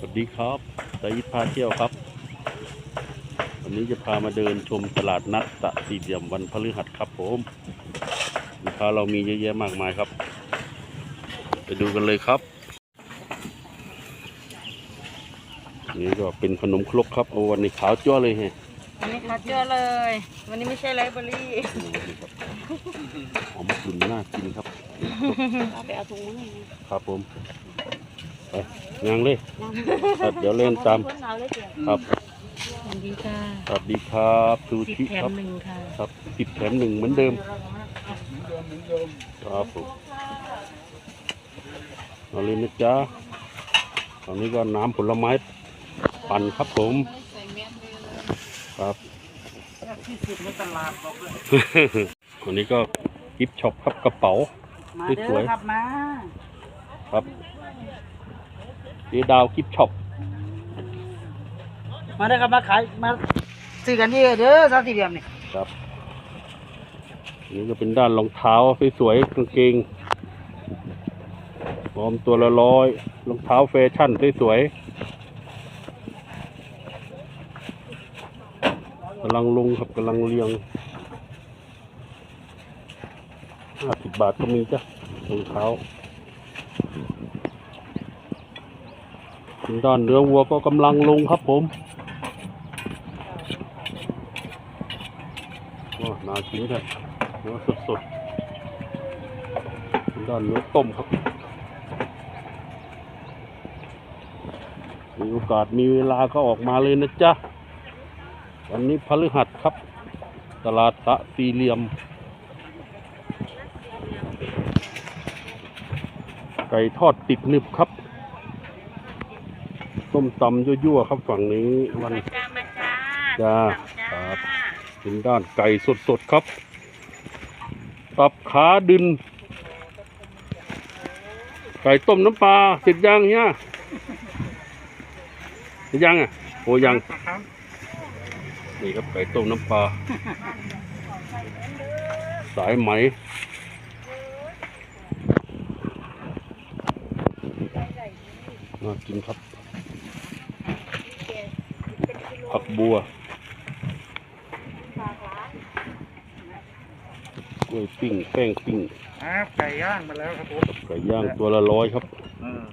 สวัสดีครับสายิตพาเที่ยวครับ วันนี้จะพามาเดินชมตลาดนัดตะสี่เหลี่ยมวันพฤหัสครับผมลูกค้าเรามีเยอะแยะมากมายครับ ไปดูกันเลยครับนี่ก็เป็นขนมครกครับโอ้วันนี้ขาวจ้วเลยเฮ้วันนี้คัดเจอเลย วันนี้ไม่ใช่ไลฟ์เบอรี่หอมกลุ่นน่ากินครับ เอาไปเอาถุงมือครับผม ไปงางเลยครับเดี๋ยวเล่นตามเอาเลยเดี๋ยวครับสวัสดีค่ะสวัสดีครับซูสิบชิแถครัมบหนึ่งค่ะครับสิบแถมหนึ่งเหมือนเดิมครับผมเอาเลยนะจ๊ะตอนนี้ก็น้ำผลไม้ปั่นครับผม ครับที่สุดในตลาดบอกเลยวันนี้ก็กิฟช็อปครับกระเป๋ามาสเด้วอยครับมาครับ เจดาวกิฟช็อปมาเด้อครับมาขายมาซื้อกันที่เด้อสามสี่เหลี่ยมนี่ครับอันนี่ก็เป็นด้านรองเท้าสวยๆกางเกงพร้อมตัวละร้อยรองเท้าแฟชั่นสวยๆกำลังลงครับกำลังเรียงห้าสิบบาทก็มีจ้ะรองเท้าเป็น ด้านเนื้อวัวก็กำลังลงครับผมโอ้น่ากินแท้เนื้อสดๆด้านเนื้อต้มครับ มีโอกาสมีเวลาก็ออกมาเลยนะจ๊ะ วันนี้พฤหัสครับ ตลาดตะสี่เหลี่ยม ไก่ทอดติดนึบครับ ต้มตำยั่วๆครับฝั่งนี้วัน มาจ้ามาจ้าจ้าจ้าครับ เป็นด้านไก่สดๆครับ ตับขาดึนไก่ต้มน้ำปลาเสร็จยังเนี่ยเสร็จยังอะโอ้ยังครับนี่ครับไก่ต้มน้ำปลา สายไหม น่ากินครับ ผักบัว กล้วยปิ้งแป้งปิ้งครับไก่ย่างมาแล้วครับผมไก่ย่างตัวละร้อยครับเออ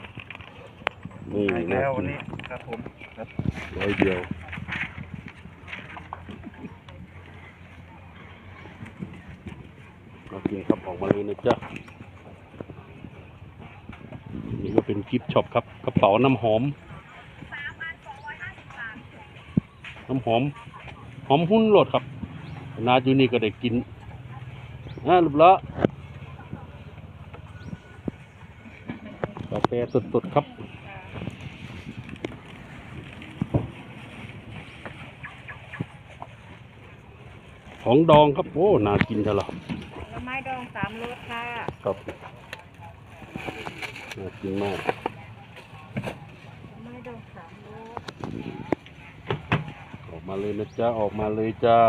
นี่ไก่น่าแล้วกิวันนนี้ครับผมครับร้อยเดียวมากินครับออกมาเลยนะจ๊ะ นี่ก็เป็นกิฟต์ช็อปครับ กระเป๋าน้ำหอม น้ำหอม หอมหุ้นโหลดครับ นาอยู่นี่ก็ได้กินอ่าลูกละกาแฟสดๆครับของดองครับโอ้น่ากินเท่าไหร่ผลไม้ดองสามรสค่ะครับน่ากินมาก ผลไม้ดองสามรส ออก มาเลยนะจ๊ะออกมาเลยจ้า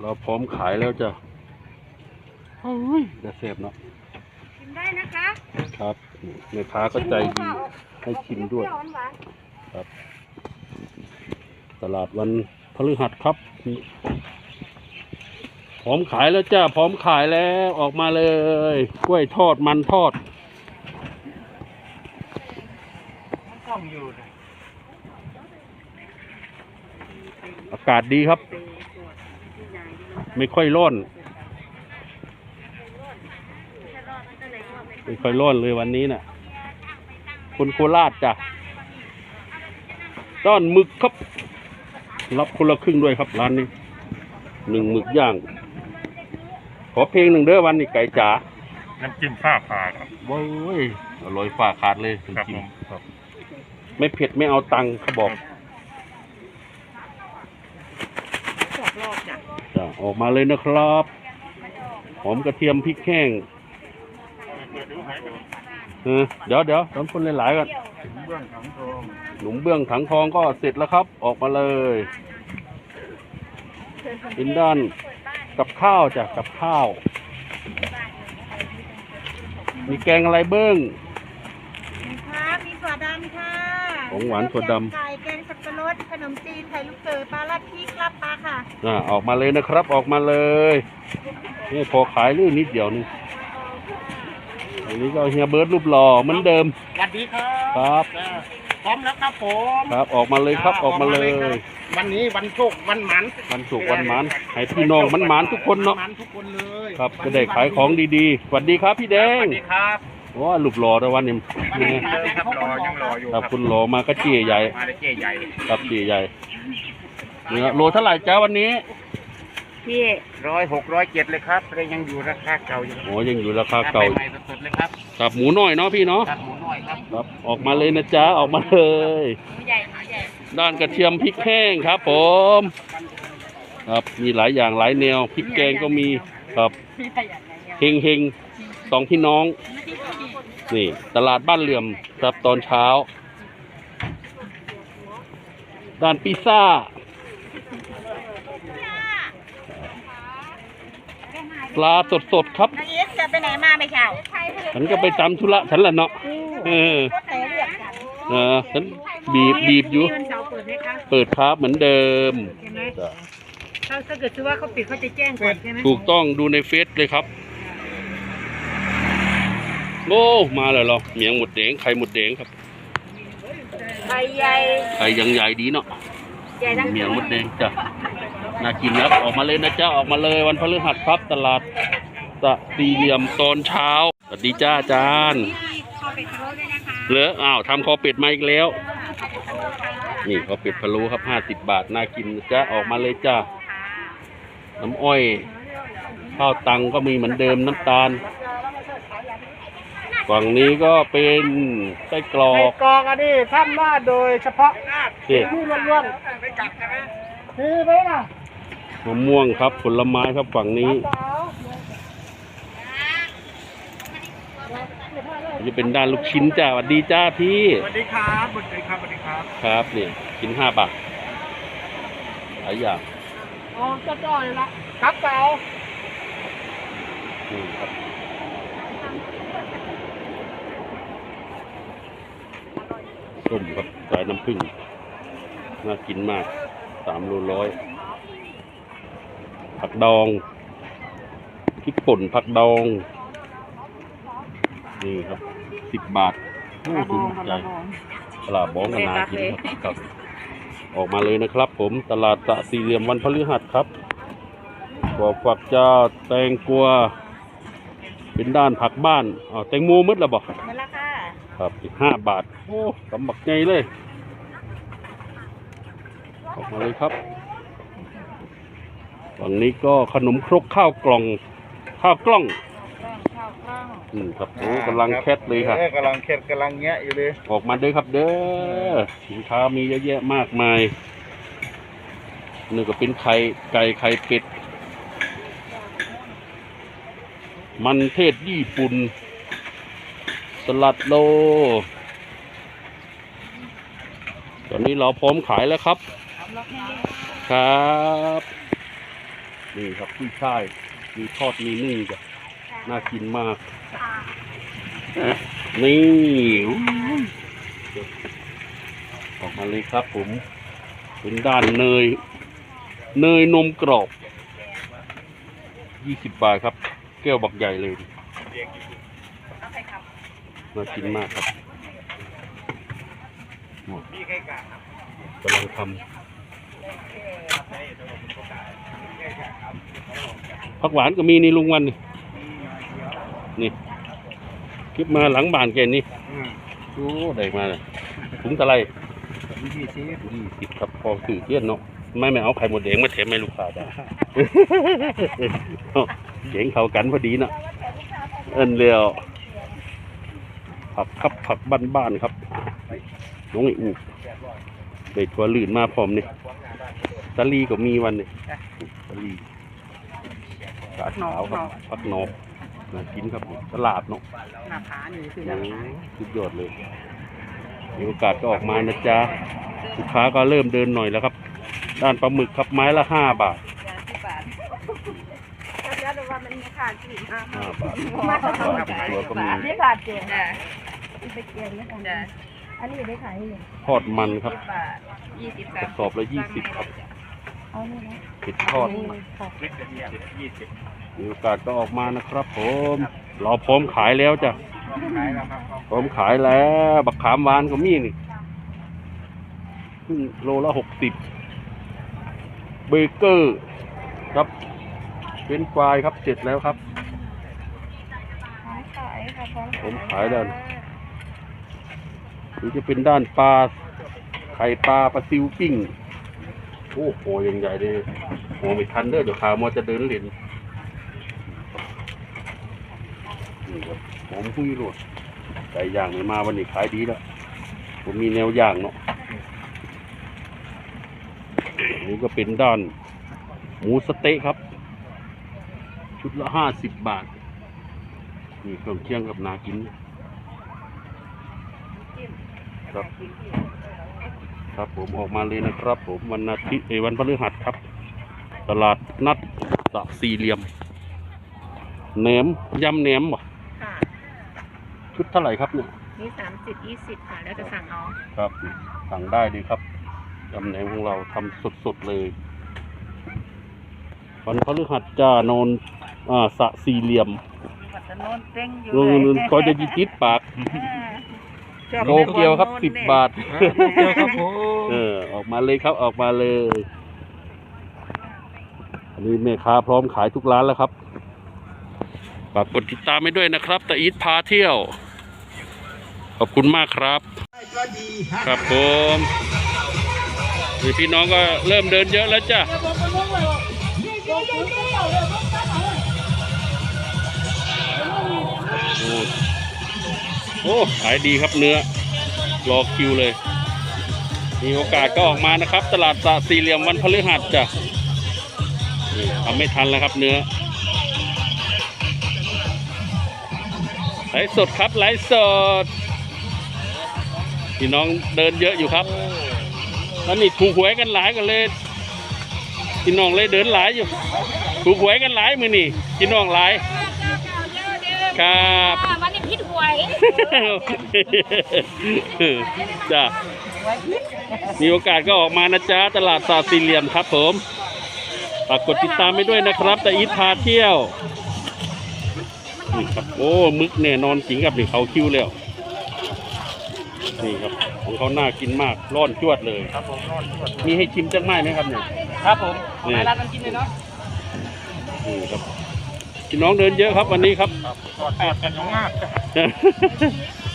เราพร้อมขายแล้วจ้ะเฮ้ยจะเสพเนาะชิมได้นะคะครับแม่ค้าก็ใจดีให้ชิมด้วยเปรี้หวานครับ ตลาดวันพฤหัสครับ พร้อมขายแล้วจ้า พร้อมขายแล้วออกมาเลย กล้วยทอดมันทอดกล้องอยู่นะ อากาศดีครับ ไม่ค่อยร้อนไม่ค่อยร้อนเลยวันนี้น่ะ คนโคราชจ้ะต้อนหมึกครับ รับคนละครึ่งด้วยครับร้านนี้หนึ่งหมึกย่าง ขอเพลงหนึ่งเด้อวันนี้ไก่จ๋าน้ำจิ้มข้าวขาครับโว้ยอร่อยฝ่าขาดเลยจครับริผงมครับๆไม่เผ็ดไม่เอาตังค์เขาบอก สอง รอบจ้ะจ้ะออกมาเลยนะครับหอมกระเทียมพริกแห้งเออเดี๋ยวเดี๋ยวต้นคนหลายๆก่อนเบื้องของทองหนุ่มเบื้องถังทองก็เสร็จแล้วครับ ออกมาเลยเป็นด้านกับข้าวจ้ะกับข้าว มีแกงอะไรเบิ้งครับมีถั่วดำค่ะของหวานถั่วดำ ไก่แก งสับปะรดขนมจีนไข่ลูกเต๋อปลาลัดพริกลาบปลาค่ะอ่าออกมาเลยนะครับออกมาเลยนี่พอขายลื่นนิดเดียวนึงอันนี้ก็เฮียเบิร์ดรูปหล่อเหมือนเดิมสวัสดีครับครับพร้อมแล้วครับผมครับออกมาเลยครับออกมาเลยครับวันนี้วันโชควันหมันวันสุกร์วันหมานให้พี่น้องมันหมานทุกคนเนาะหมันทุกคนเลยครับจะได้ขายของดีๆสวัสดีครับพี่แดสงวัสดีครับ ว้ารูปหล่อตะวันนี่วันนี้ครับรอยังรออยู่ครับคุณหล่อมาก็เจี๊ยใหญ่มาได้เจ๊ใหญ่ครับเจี๊ยใหญ่เนื้อโลเท่าไหร่จ้าวันนี้พี่ร้อยหกร้อยเจ็ดเลยครับเลยยังอยู่ราคาเก่าอยู่โอ้ยังอยู่ราคาเก่าใหม่ๆสดๆเลยครับครับหมูน้อยเนาะพี่เนาะครับหมูน้อยครับครับออกมาเลยนะจ๊ะออกมาเลยใหญ่ใหญ่ด้านกระเทียมพริกแห้งครับ ผม ครับมีหลายอย่างหลายแนวพริกแกงก็มีครับเฮงเฮง สองพี่น้อง นี่ตลาดบ้านเหลื่อมครับตอนเช้า ด้านพิซซ่าปลาสดสดๆครับนางเอสจะไปไหนมาไม่เช้าฉันก็ไปจำธุระฉันแหละเนาะเออรถไหนเรียกกันเออฉันบีบบีบอยู่ วันเสาร์เปิดไหมคะเปิดครับเหมือนเดิม เห็นไหมจ้ะถ้าถ้าเกิดคือว่าเขาปิดเขาจะแจ้งก่อนใช่ไหมถูกต้องดูในเฟซเลยครับ โอ้มาเลยเหรอเหมียงหมดแดงไข่หมดแดงครับใบใหญ่ไข่ยังใหญ่ดีเนาะใหญ่ทั้งเหมียงหมดแดงจ้ะน่ากินครับออกมาเลยนะจ้าออกมาเลยวันพฤหัสครับตลาดตะสี่เหลี่ยมตอนเช้าสวัสดีจ้าอาจารย์ขอเป็ดพะโล้ด้วยนะคะเหลืออ้าวทำคอเป็ดมาอีกแล้ว นี่คอเป็ดพะโล้ครับห้าสิบบาทน่ากินนะจ้าออกมาเลยจ้าน้ำอ้อย ข้าวตังก็มีเหมือนเดิมน้ำตาล ฝั่งนี้ก็เป็นไส้กรอในกกองอันนี้ทำมาโดยเฉพาะนี่ผู้ล้วนๆคือไหมล่ะมะม่วงครับ ผลไม้ครับฝั่งนี้จะเป็นด้านลูกชิ้นจ้าสวัสดีจ้าพี่สวัสดีครับสวัสดีครับสวัสดีครับครับเนี่ยชิ้นห้าบาทหลายอย่างอ๋อจะจ่อยละครับเก่านี่ครับ ส้มครับสายน้ำผึ้งน่ากินมากสามโลร้อยผักดองพริกป่นผักดอง นี่ครับสิบบาทโอ้ถูกใจตลาดบ้องกันนากินครับครับ ออกมาเลยนะครับผมตลาดสะสี่เหลี่ยมวันพฤหัสครับบอกฝักจ้าแตงกวาเป็นด้านผักบ้านอ๋อแตงโมมืดแล้วบอกหมดแล้ว ค่ะครับอีกห้าบาท โอ้กำบักไงเลยออกมาเลยครับฝั่งนี้ก็ขนมครกข้าวกล่อง ข้าวกล้องข้าวกล้องอืมครับโอ้กำลังแคทเลยค่ะออกำลังเค็ดกำลังแงะอยู่เลย ออกมาเด้อครับ เด้อสินค้ามีเยอะแยะมากมายนี่ก็เป็นไข่ไก่ไข่เป็ด มันเทศญี่ปุ่น สลัดโล ตอนนี้เราพร้อมขายแล้วครับ ครับนี่ครับกุ้ยช่ายมีทอดมีนึ่งจ้ะน่ากินมาก นี่อออกมาเลยครับผมเป็นด้านเนย เนยนมกรอบยี่สิบบาทครับ แก้วบักใหญ่เลย น่ากินมากครับหมดกำลังทำผักหวานก็มีนี่ลุงวันนี่นี่คลิปมาหลังบ้านแกนี่โอ้ได้มาเลยถุงตะไลยี่สิบครับพอสื่อเทียนเนาะไม่ไม่เอาไข่หมดแดงมาแถมให้ลูกค้าจ้ะเจ๋งเขากันพอดีเนาะเอินเรียว ผักครับผักบ้านๆครับน้องไอ้อูได้ทัวลื่นมาพร้อมนี่สาลีก็มีวันนี่สาลีกาดขาวครับผักนอกน่ากินครับตลาดเนาะหน้าผานี่คือโอ้สุดยอดเลยมีโอกาสก็ออกมานะจ๊ะลูกค้าก็เริ่มเดินหน่อยแล้วครับ ด้านปลาหมึกครับไม้ละห้าบาทแล้วดูว่ามันมีขาดสี่ห้าห้าบาทมาบาทตัวก็มีนี่ขาดเจ็ ดไปเกียนนี่กันอันนี้ได้ขายอยู่ทอดมันครับบาทยี่สิบกระสอบละยี่สิบครับเอานี่นะเห็ดทอดค่ะเล็กกระเทียมยี่สิบมีโอกาสก็ออกมานะครับผมเราพร้อมขายแล้วจ้ะขายแล้วครับพร้อมขายแล้ว บักขามหวานก็มีนี่ครึ่งโลละหกสิบเบเกอร์ครับเป็นไฟรายครับเสร็จแล้วครับพร้อมขายค่ะพร้อมผมขายแล้ว หรือจะเป็นด้านปลาไข่ปลาปลาซิวปิ้งโอ้โหยังใหญ่เลยโหไม่ทันเด้อเดี๋ยวขามัวจะเดินเล่นนี่ครับผมพุ้ยโรดไก่ย่างไม่มาวันนี้ขายดีแล้วผมมีแนวย่างเนาะนนี้ก็เป็นด้าน หมูสเต๊ะครับ ชุดละห้าสิบบาท นี่เครื่องเคียงกับนากิน ครับ ครับผมออกมาเลยนะครับ ผมวันอาทิตย์เอยวันพฤหัสครับ ตลาดนัดสะสี่เหลี่ยมแหนมยำแหนมบ่ค่ะชุดเท่าไหร่ครับเนี่ยนี่สามสิบยี่สิบค่ะแล้วจะสั่งเอาครับ สั่งได้ดีครับยำแหนมของเราทำสดๆเลย วันพฤหัสจ้านอนอ่าสะสี่เหลี่ยมปัตตานนเต้งอยู่นู่นๆก็จะยิติดปาก โลเกียวครับสิบบาทเดียวครับผมเออออกมาเลยครับออกมาเลยอันนี้แม่ค้าพร้อมขายทุกร้านแล้วครับฝากกดติดตามให้ด้วยนะครับตะอีทพาเที่ยว ขอบคุณมากครับ ครับผมนี่พี่น้องก็เริ่มเดินเยอะแล้วจ้ะโอ้ โอ้ขายดีครับเนื้อ รอคิวเลย มีโอกาสก็ออกมานะครับ ตลาดสะสี่เหลี่ยมวันพฤหัสจ้ะทำไม่ทันแล้วครับเนื้อไลฟ์สดครับไลฟ์สดพี่น้องเดินเยอะอยู่ครับแล้วนี่ถูกหวยกันหลายกันเลยพี่น้องเลยเดินหลายอยู่ ถูกหวยกันหลายมือนี่พี่น้องหลายครับวัน พิษหวยจ้ะมีโอกาสก็ออกมานะจ๊ะ ตลาดสาสี่เหลี่ยมครับผมฝากกดติดตามไปด้วยนะครับแต่อีทพาเที่ยวนี่ครับโอ้มึกแน่นอนจริงครับนี่เขาคิวแล้วนี่ครับของเขาน่ากินมากร้อนจวดเลย ครับผมรอดรอดมีให้ชิมจังไหมไหมครับเนี่ยครับผมนี่ขายร้านน้ำจิ้มเลยเนาะนี่ครับ พี่น้องเดินเยอะครับวันนี้ครับครับรอดรอดกันมาก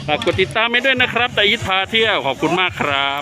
ฝากกดติดตามให้ด้วยนะครับแต่ยิทพาเที่ยวขอบคุณมากครับ